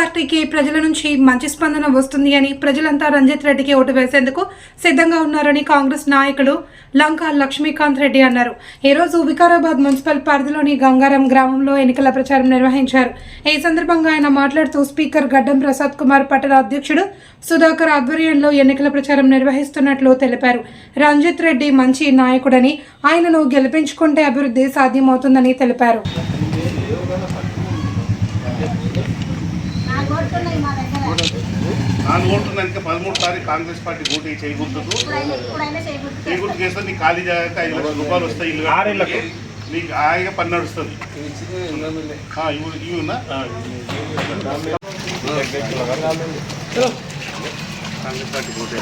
పార్టీకి ప్రజల నుంచి మంచి స్పందన వస్తుంది అని ప్రజలంతా రంజిత్ రెడ్డికి ఓటు వేసేందుకు సిద్ధంగా ఉన్నారని కాంగ్రెస్ నాయకుడు లంకా లక్ష్మీకాంత్ రెడ్డి అన్నారు. ఈరోజు రోజు వికారాబాద్ మున్సిపల్ పరిధిలోని గంగారం గ్రామంలో ఎన్నికల ప్రచారం నిర్వహించారు. ఈ సందర్భంగా ఆయన మాట్లాడుతూ స్పీకర్ గడ్డం ప్రసాద్ కుమార్ పట్టణ అధ్యక్షుడు సుధాకర్ ఆధ్వర్యంలో ఎన్నికల ప్రచారం నిర్వహిస్తున్నట్లు తెలిపారు. రంజిత్ రెడ్డి మంచి నాయకుడని ఆయనను గెలిపించుకుంటే అభివృద్ధి సాధ్యమవుతుందని తెలిపారు. నాలుగు ఓట్లు ఇంకా పదమూడు తారీఖు కాంగ్రెస్ పార్టీ పోటీ చేయకూడదు చేయకూడదు చేస్తే నీకు ఖాళీ జాగ్రత్త ఐదు లక్షల రూపాయలు వస్తాయి ఇల్లు. నీకు హాయిగా పని నడుస్తుంది. ఆ, ఇవి ఉన్నా? కాంగ్రెస్ పార్టీ పోటీ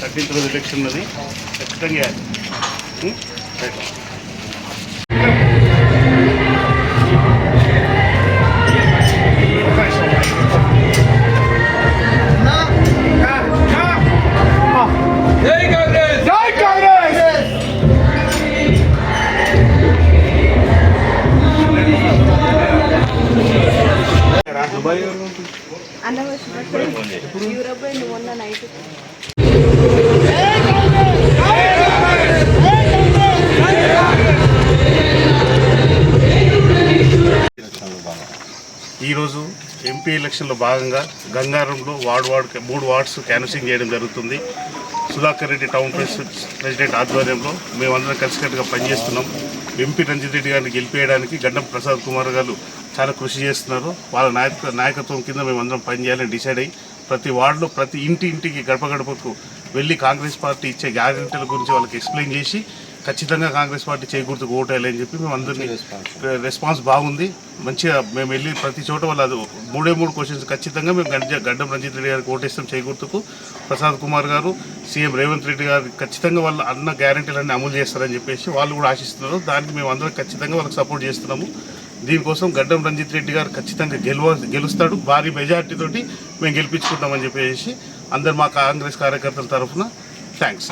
థర్టీన్త్ రోజు ఎలక్షన్ ఉన్నది. ఖచ్చితంగా? రైట్. యూరోప్ నువ్వు ఉన్న నైట్ ఈరోజు ఎంపీ ఎలక్షన్లో భాగంగా గంగారంలో వార్డు వార్డ్ మూడు వార్డ్స్ క్యాన్వసింగ్ చేయడం జరుగుతుంది. సుధాకర్ రెడ్డి టౌన్ ప్రెసిడెంట్ ఆధ్వర్యంలో మేమందరం కలిసికట్టుగా పనిచేస్తున్నాం. ఎంపీ రంజిత్ రెడ్డి గారిని గెలిపేయడానికి గడ్డం ప్రసాద్ కుమార్ గారు చాలా కృషి చేస్తున్నారు. వాళ్ళ నాయక నాయకత్వం కింద మేమందరం పనిచేయాలని డిసైడ్ అయ్యి ప్రతి వార్డులో ప్రతి ఇంటి ఇంటికి గడప గడపకు వెళ్ళి కాంగ్రెస్ పార్టీ ఇచ్చే గ్యారెంటీల గురించి వాళ్ళకి ఎక్స్ప్లెయిన్ చేసి ఖచ్చితంగా కాంగ్రెస్ పార్టీ చేయకూడదు ఓటేయాలి అని చెప్పి మేము అందరినీ రెస్పాన్స్ బాగుంది. మంచిగా మేము వెళ్ళి ప్రతి చోట వాళ్ళు అది మూడే మూడు క్వశ్చన్స్ ఖచ్చితంగా మేము గడ్డ గడ్డం రంజిత్ రెడ్డి గారికి ఓటేస్తాం చేయకూడదుకు ప్రసాద్ కుమార్ గారు సీఎం రేవంత్ రెడ్డి గారు ఖచ్చితంగా వాళ్ళు అన్న గ్యారెంటీలన్నీ అమలు చేస్తారని చెప్పేసి వాళ్ళు కూడా ఆశిస్తున్నారు. దానికి మేము అందరం ఖచ్చితంగా వాళ్ళకి సపోర్ట్ చేస్తున్నాము. దీనికోసం గడ్డం రంజిత్ రెడ్డి గారు ఖచ్చితంగా గెలువ గెలుస్తాడు. భారీ మెజార్టీతోటి మేము గెలిపించుకుంటామని చెప్పేసి అందరు మా కాంగ్రెస్ కార్యకర్తల తరఫున థ్యాంక్స్